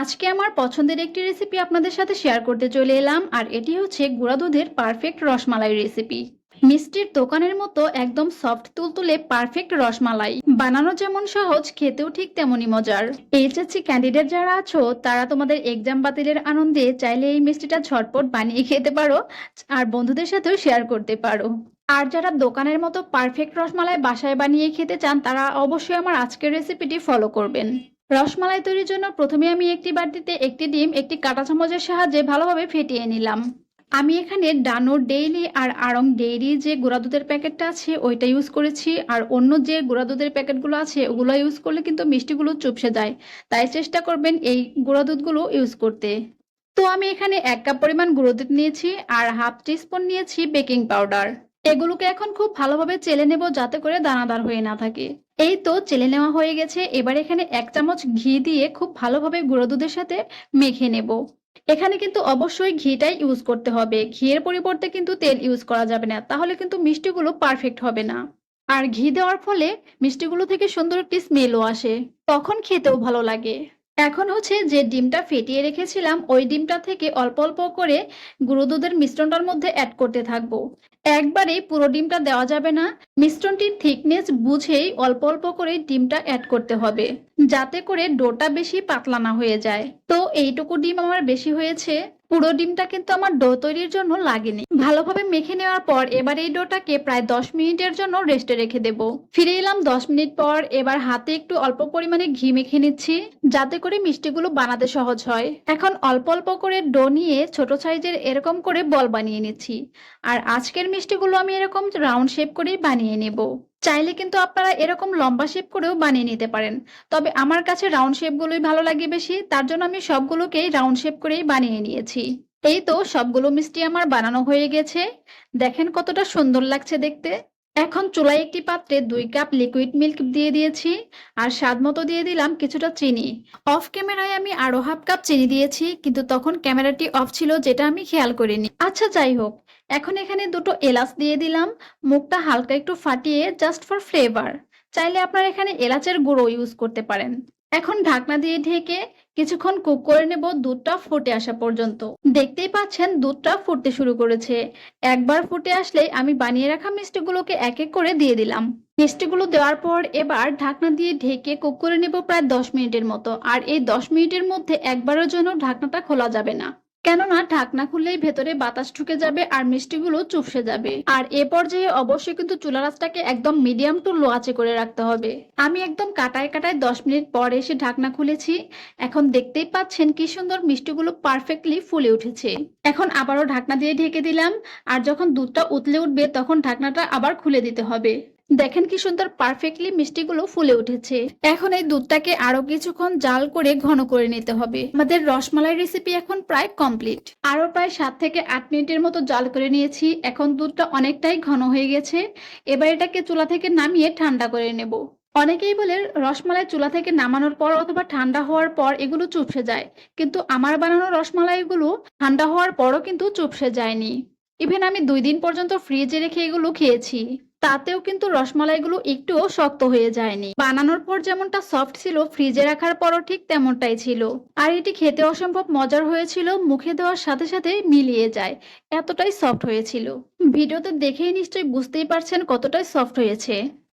আজকে আমার পছন্দের একটি রেসিপি আপনাদের সাথে শেয়ার করতে চলে এলাম, আর এটি হচ্ছে গুঁড়া দুধের পারফেক্ট রসমালাই রেসিপি মিষ্টির দোকানের মতো একদম সফট তুলতুলে পারফেক্ট রসমালাই। বানানো যেমন সহজ, খেতেও ঠিক তেমনই মজার। এইচএসসি ক্যান্ডিডেট যারা আছো, তারা তোমাদের এক্সাম বাতিলের আনন্দে চাইলে এই মিষ্টিটা ঝটপট বানিয়ে খেতে পারো, আর বন্ধুদের সাথেও শেয়ার করতে পারো। আর যারা দোকানের মতো পারফেক্ট রসমালাই বাসায় বানিয়ে খেতে চান, তারা অবশ্যই আমার আজকের রেসিপিটি ফলো করবেন। রসমালাই তৈরির জন্য প্রথমে আমি একটি বাটিতে একটি ডিম, একটি কাঁটা চামচের সাহায্যে ভালোভাবে ফেটিয়ে নিলাম। আমি এখানে ডানোর ডেইলি আর আড়ং ডেইরি যে গুঁড়া দুধের প্যাকেটটা আছে, ওইটা ইউজ করেছি। আর অন্য যে গুঁড়া দুধের প্যাকেটগুলো আছে, ওগুলো ইউজ করলে কিন্তু মিষ্টিগুলো চুপসে যায়। তাই চেষ্টা করবেন এই গুঁড়া দুধগুলো ইউজ করতে। তো আমি এখানে এক কাপ পরিমাণ গুঁড়ো দুধ নিয়েছি আর হাফ টিস্পুন নিয়েছি বেকিং পাউডার। এগুলোকে এখন খুব ভালোভাবে চেলে নেব যাতে করে দানাদার হয়ে না থাকে। এই তো চেলে নেওয়া হয়ে গেছে। এবার এখানে এক চামচ ঘি দিয়ে খুব ভালোভাবে গুঁড়ো দুধের সাথে মেখে নেব। এখানে কিন্তু অবশ্যই ঘিটাই ইউজ করতে হবে। ঘিয়ের পরিবর্তে কিন্তু তেল ইউজ করা যাবে না। তাহলে কিন্তু মিষ্টিগুলো পারফেক্ট হবে না। আর ঘি দেওয়ার ফলে মিষ্টিগুলো থেকে সুন্দর একটি স্মেলও আসে। তখন খেতেও ভালো লাগে। এখন হচ্ছে যে ডিমটা ফেটিয়ে রেখেছিলাম, ওই ডিমটা থেকে অল্প অল্প করে গুঁড়ো দুধের মিশ্রণটার মধ্যে অ্যাড করতে থাকব। একবারেই পুরো ডিমটা দেওয়া যাবে না। মিশ্রণটির থিকনেস বুঝেই অল্প অল্প করে ডিমটা অ্যাড করতে হবে। যাতে করে ডোটা বেশি পাতলা না হয়ে যায়। তো এইটুকু ডিম আমার বেশি হয়েছে। পুরো ডিমটা কিন্তু আমার ডো তৈরির জন্য লাগেনি। ভালোভাবে মেখে নেওয়ার পর এবার এই ডোটাকে প্রায় দশ মিনিটের জন্য রেস্টে রেখে দেব। ফিরে এলাম দশ মিনিট পর এবার হাতে একটু অল্প পরিমাণে ঘি মেখে নিচ্ছি, যাতে করে মিষ্টিগুলো বানাতে সহজ হয়। এখন অল্প অল্প করে ডো নিয়ে ছোট সাইজের এরকম করে বল বানিয়ে নিচ্ছি। আর আজকের মিষ্টিগুলো আমি এরকম রাউন্ড শেপ করেই বানিয়ে নেব। চাইলে কিন্তু আপনারা এরকম লম্বা শেপ করেও বানিয়ে নিতে পারেন। তবে আমার কাছে রাউন্ড শেপগুলোই ভালো লাগে বেশি, তার জন্য আমি সবগুলোকেই রাউন্ড শেপ করেই বানিয়ে নিয়েছি। এই তো সবগুলো মিষ্টি আমার বানানো হয়ে গেছে। দেখেন কতটা সুন্দর লাগছে দেখতে। এখন চুলায় একটি পাত্রে দুই কাপ লিকুইড মিল্ক দিয়ে দিয়েছি আর স্বাদ মতো দিয়ে দিলাম কিছুটা চিনি। অফ ক্যামেরায় আমি আরও হাফ কাপ চিনি দিয়েছি, কিন্তু তখন ক্যামেরাটি অফ ছিল, যেটা আমি খেয়াল করিনি। আচ্ছা যাই হোক। এখন এখানে দুটো এলাচ দিয়ে দিলাম। মুখটা হালকা একটু ফাটিয়ে জাস্ট ফর ফ্লেভার চাইলে আপনারা এখানে এলাচের গুঁড়ো ইউজ করতে পারেন। এখন ঢাকনা দিয়ে ঢেকে কিছুক্ষণ কুক করে নেব, দুধটা ফুটে আসা পর্যন্ত। দেখতেই পাচ্ছেন, দুধটা ফুটতে শুরু করেছে। একবার ফুটে আসলে আমি বানিয়ে রাখা মিষ্টিগুলোকে এক এক করে দিয়ে দিলাম। মিষ্টিগুলো দেওয়ার পর এবার ঢাকনা দিয়ে ঢেকে কুক করে নেব প্রায় দশ মিনিটের মতো। আর এই দশ মিনিটের মধ্যে একবারের জন্য ঢাকনাটা খোলা যাবে না। কেননা ঢাকনা খুললেই ভেতরে বাতাস ঢুকে যাবে আর মিষ্টিগুলো চুপসে যাবে। আর এ পর্যায়ে অবশ্যই কিন্তু চুলা রাসটাকে একদম মিডিয়াম টু লো আঁচে করে রাখতে হবে। আমি একদম কাটায় কাটায় দশ মিনিট পর এসে ঢাকনা খুলেছি। এখন দেখতেই পাচ্ছেন কি সুন্দর মিষ্টিগুলো পারফেক্টলি ফুলে উঠেছে। এখন আবারও ঢাকনা দিয়ে ঢেকে দিলাম। আর যখন দুধটা উতলে উঠবে তখন ঢাকনাটা আবার খুলে দিতে হবে। দেখেন কি সুন্দর পারফেক্টলি মিষ্টিগুলো ফুলে উঠেছে। এখন এই দুধটাকে আরও কিছুক্ষণ জাল করে ঘন করে নিতে হবে। আমাদের রসমালাই রেসিপি এখন প্রায় কমপ্লিট আরও প্রায় সাত থেকে আট মিনিটের মতো জাল করে নিয়েছি। এখন দুধটা অনেকটাই ঘন হয়ে গেছে। এবার এটাকে চুলা থেকে নামিয়ে ঠান্ডা করে নেব। অনেকেই বলে রসমালাই চুলা থেকে নামানোর পর অথবা ঠান্ডা হওয়ার পর এগুলো চুপসে যায়। কিন্তু আমার বানানো রসমালাইগুলো ঠান্ডা হওয়ার পরও কিন্তু চুপসে যায়নি। ইভেন আমি দুই দিন পর্যন্ত ফ্রিজে রেখে এগুলো খেয়েছি। তাতেও কিন্তু রসমালাইগুলো একটুও শক্ত হয়ে যায়নি। বানানোর পর যেমনটা সফট ছিল ফ্রিজে রাখার পরও ঠিক তেমনটাই ছিল। আর এটি খেতে অসম্ভব মজার হয়েছিল, মুখে দেওয়ার সাথে সাথে মিলিয়ে যায়, এতটাই সফট হয়েছিল। ভিডিওতে দেখেই নিশ্চয়ই বুঝতেই পারছেন কতটাই সফট হয়েছে।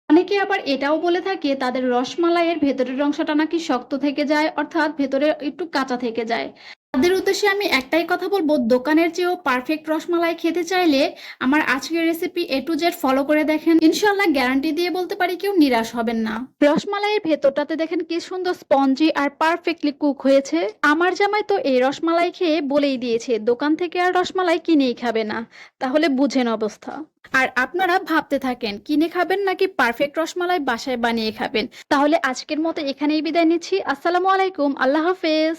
অনেকে আবার এটাও বলে থাকে, তাদের রসমালাইয়ের ভেতরের অংশটা নাকি শক্ত থেকে যায়, অর্থাৎ ভেতরে একটু কাঁচা থেকে যায়। তাদের উদ্দেশ্যে আমি একটাই কথা বলব, দোকানের চেয়েও পারফেক্ট রসমালাই খেতে চাইলে আমার আজকের recipe A to Z follow করে দেখেন। ইনশাল্লাহ গ্যারান্টি দিয়ে বলতে পারি কেউ নিরাশ হবেন না। রসমালাইয়ের ভেতরটাতে দেখেন কি সুন্দর স্পঞ্জি আর পারফেক্টলি কুক হয়েছে। আমার জামাই তো এই রসমালাই খেয়ে বলেই দিয়েছে, দোকান থেকে আর রসমালাই কিনেই খাবে না। তাহলে বুঝেন অবস্থা। আর আপনারা ভাবতে থাকেন, কিনে খাবেন নাকি পারফেক্ট রসমালাই বাসায় বানিয়ে খাবেন? তাহলে আজকের মতো এখানেই বিদায় নিচ্ছি। আসসালামু আলাইকুম, আল্লাহ হাফেজ।